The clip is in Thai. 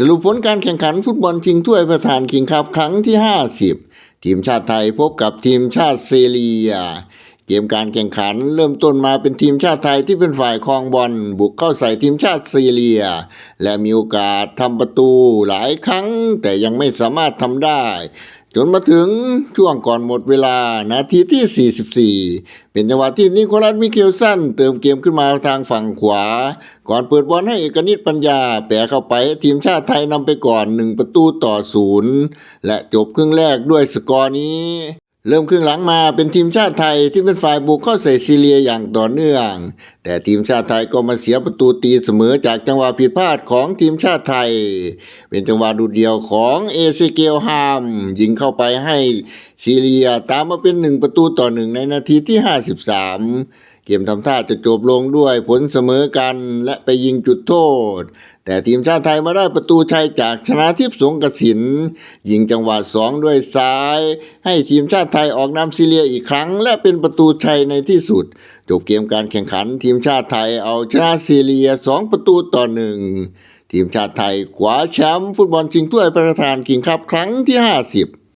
สรุปผลการแข่งขันฟุตบอลชิงถ้วยประธานคิงคัพครั้งที่ 50 ทีมชาติไทยพบกับทีมชาติเซเรีย เกมการแข่งขันเริ่มต้นมาเป็นทีมชาติไทยที่เป็นฝ่ายครองบอลบุกเข้าใส่ทีมชาติซีเรีย และมีโอกาสทำประตูหลายครั้งแต่ยังไม่สามารถทำได้ นมาถึงช่วงก่อนหมดเวลานาทีที่ 44 เป็นจังหวะที่นิโคลัสมิเคลสันเติมเกมขึ้นมาทางฝั่งขวา ก่อนเปิดบอลให้เอกนิตปัญญา แปะเข้าไปให้ทีมชาติไทยนำไปก่อน 1 ประตูต่อศูนย์และจบครึ่งแรกด้วยสกอร์นี้ เริ่มครึ่งหลังมาเป็นทีมชาติไทยที่เป็นฝ่ายบุกเข้าใส่ซีเรียอย่างต่อเนื่อง แต่ทีมชาติไทยก็มาเสียประตูตีเสมอจากจังหวะผิดพลาดของทีมชาติไทย เป็นจังหวะดูดเดียวของเอเซเกลฮามยิงเข้าไปให้ซีเรียตามมาเป็นหนึ่งประตูต่อหนึ่งในนาทีที่ 53 เกมทำท่าจะจบลงด้วยผลเสมอกันและไปยิงจุดโทษ แต่ทีมชาติไทยมาได้ประตูชัยจากชนะทิพย์สงกระสิน ยิงจังหวะสองด้วยซ้าย ให้ทีมชาติไทยออกนำซีเรียอีกครั้ง และเป็นประตูชัยในที่สุด จบเกมการแข่งขันทีมชาติไทยเอาชนะซีเรียสองประตูต่อหนึ่งทีมชาติไทยคว้าแชมป์ฟุตบอลชิงถ้วยประธานคิงคัพครั้งที่ 50